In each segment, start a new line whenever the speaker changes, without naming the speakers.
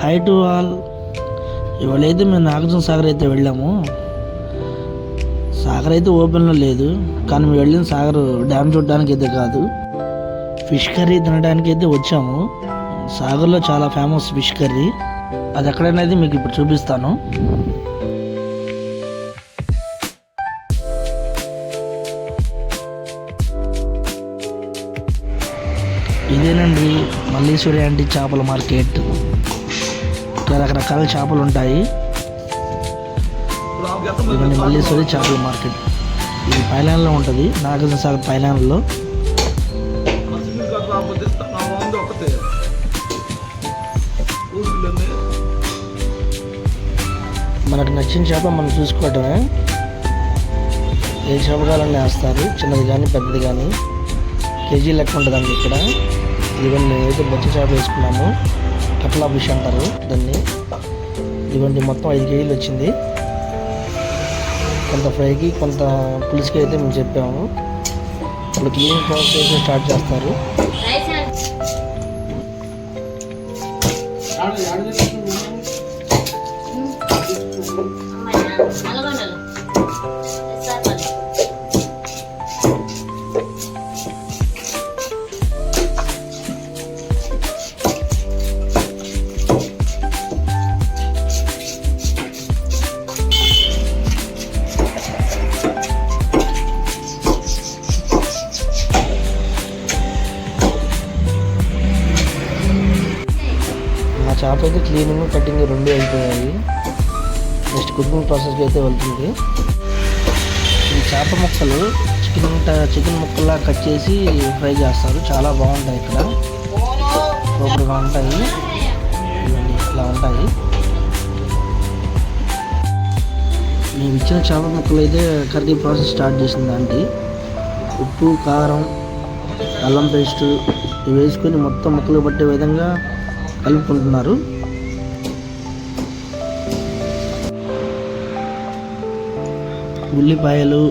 High to all ఇవాళైతే మేము నాగార్జున సాగర్ అయితే వెళ్ళాము. సాగర్ అయితే ఓపెన్లో లేదు. కానీ మేము వెళ్ళిన సాగర్ డ్యామ్ చూడడానికి అయితే కాదు. ఫిష్ కర్రీ తినడానికి అయితే వచ్చాము. సాగర్లో చాలా ఫేమస్ ఫిష్ కర్రీ అది ఎక్కడనేది మీకు ఇప్పుడు చూపిస్తాను. ఇదేనండి మల్లీశ్వరి అంటే చేపల మార్కెట్. రకరకాల చేపలు ఉంటాయి. ఇవన్నీ మల్లేశ్వరి చేపల మార్కెట్. ఇది పైలాన్లో ఉంటుంది. నాగార్జున సాగర్ పైలాన్లో మనకు నచ్చిన చేప మనం చూసుకోవటమే. ఏ చేప కావాలని వేస్తారు. చిన్నది కానీ పెద్దది కానీ. కేజీ లెక్క ఉంటుందండి ఇక్కడ. ఇవన్నీ అయితే బొచ్చ చేప వేసుకున్నాము కట్లా ఫిష్ అంటారు దాన్ని. ఇవన్నీ మొత్తం ఐదు కేజీలు వచ్చింది. కొంత ఫ్రైకి కొంత పులుసుకి అయితే మేము చెప్పాము. ఇప్పుడు క్లీనింగ్ ప్రాసెస్ స్టార్ట్ చేస్తారు. మా చేప అయితే క్లీనింగ్ కటింగ్ రెండు అయిపోయాయి. నెక్స్ట్ కుకింగ్ ప్రాసెస్కి అయితే వెళ్తుంది. ఈ చేప ముక్కలు చికెన్ చికెన్ ముక్కల్లా కట్ చేసి ఫ్రై చేస్తారు. చాలా బాగుంటాయి ఇక్కడ. సూపర్గా ఉంటాయి. ఇలా ఉంటాయి. మేము ఇచ్చిన చేప ముక్కలు అయితే కర్రీ ప్రాసెస్ స్టార్ట్ చేసింది ఆంటీ ఉప్పు కారం అల్లం పేస్ట్ ఇవి వేసుకొని మొత్తం ముక్కలు పట్టే విధంగా కలుపుకుంటున్నారు. ఉల్లిపాయలు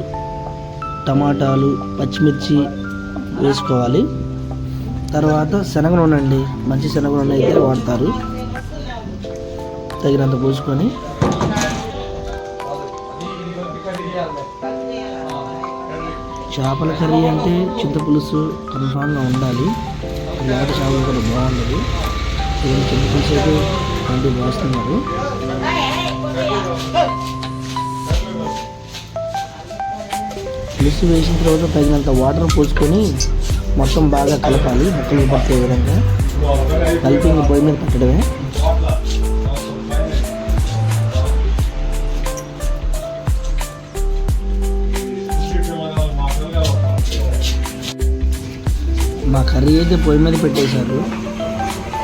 టమాటాలు పచ్చిమిర్చి వేసుకోవాలి. తర్వాత శనగ నూనె అండి మంచి శనగ నూనె అయితే వాడతారు. తగినంత పోసుకొని చేపల కర్రీ అంటే చింతపులుసు కన్ఫామ్గా ఉండాలి. లేకపోతే చేపలు కూడా బాగుండదు. సేమ్ చింతపులుసు అయితే అంటే పోస్తున్నారు పులుసు వేసిన తర్వాత తగినంత వాటర్ పోసుకొని మొత్తం బాగా కలపాలి ముక్కలు పట్టే విధంగా. కలిపి ఇంక పొయ్యి మీద పెట్టడమే. మా కర్రీ అయితే పొయ్యి మీద పెట్టేశారు.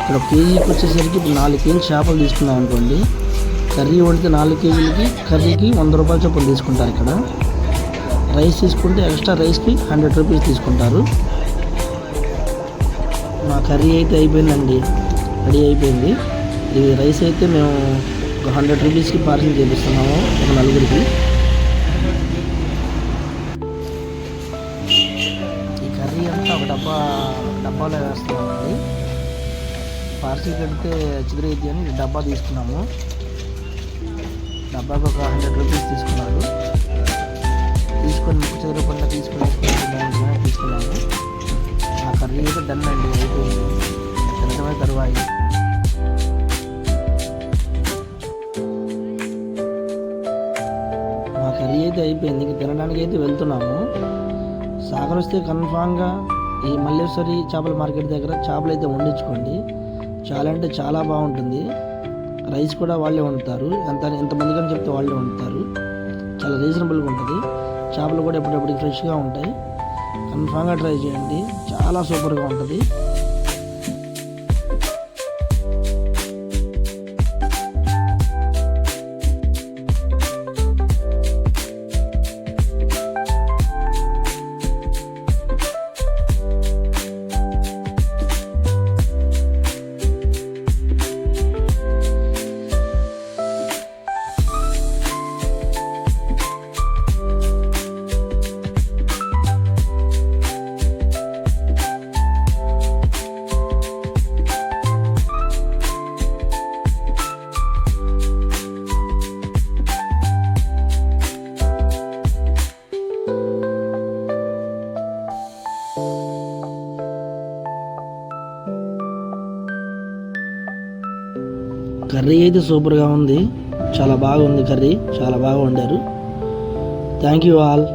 ఇక్కడ కేజీకి వచ్చేసరికి ఇప్పుడు నాలుగు కేజీలు చేపలు తీసుకున్నాం అనుకోండి. కర్రీ వండితే నాలుగు కేజీలకి కర్రీకి వంద రూపాయల చొప్పున తీసుకుంటారు ఇక్కడ. రైస్ తీసుకుంటే ఎక్స్ట్రా రైస్కి హండ్రెడ్ రూపీస్ తీసుకుంటారు. మా కర్రీ అయితే అయిపోయిందండి. రెడీ అయిపోయింది. ఇది రైస్ అయితే మేము ఒక హండ్రెడ్ రూపీస్కి పార్సల్ చేపిస్తున్నాము ఒక నలుగురికి. ఈ కర్రీ అంతా ఒక డబ్బా డబ్బాలో వేస్తున్నామండి. పార్సిల్ కడితే చిదిరైద్ది అని డబ్బా తీసుకున్నాము. డబ్బాకు ఒక హండ్రెడ్ రూపీస్ తీసుకున్నాడు. తీసుకొని ముక్కు చెదరకుండా తీసుకుని తీసుకున్నాము. ఆ కర్రీ అయితే డన్ అండి. అయిపోయింది. తినడమే తరువాయి. మా కర్రీ అయితే అయిపోయింది. ఇంక తినడానికి అయితే వెళ్తున్నాము. సాగర్ వస్తే కన్ఫామ్గా ఈ మల్లేశ్వరి చేపల మార్కెట్ దగ్గర చేపలు అయితే వండించుకోండి. చాలా అంటే చాలా బాగుంటుంది. రైస్ కూడా వాళ్ళే వండుతారు. ఎంత ఎంతమంది అని చెప్తే వాళ్ళే వండుతారు. చాలా రీజనబుల్గా ఉంటుంది. చేపలు కూడా ఎప్పుడెప్పుడు ఫ్రెష్గా ఉంటాయి. కన్ఫామ్గా ట్రై చేయండి. చాలా సూపర్గా ఉంటుంది. కర్రీ అయితే సూపర్గా ఉంది. చాలా బాగుంది కర్రీ. చాలా బాగా వండారు. Thank you all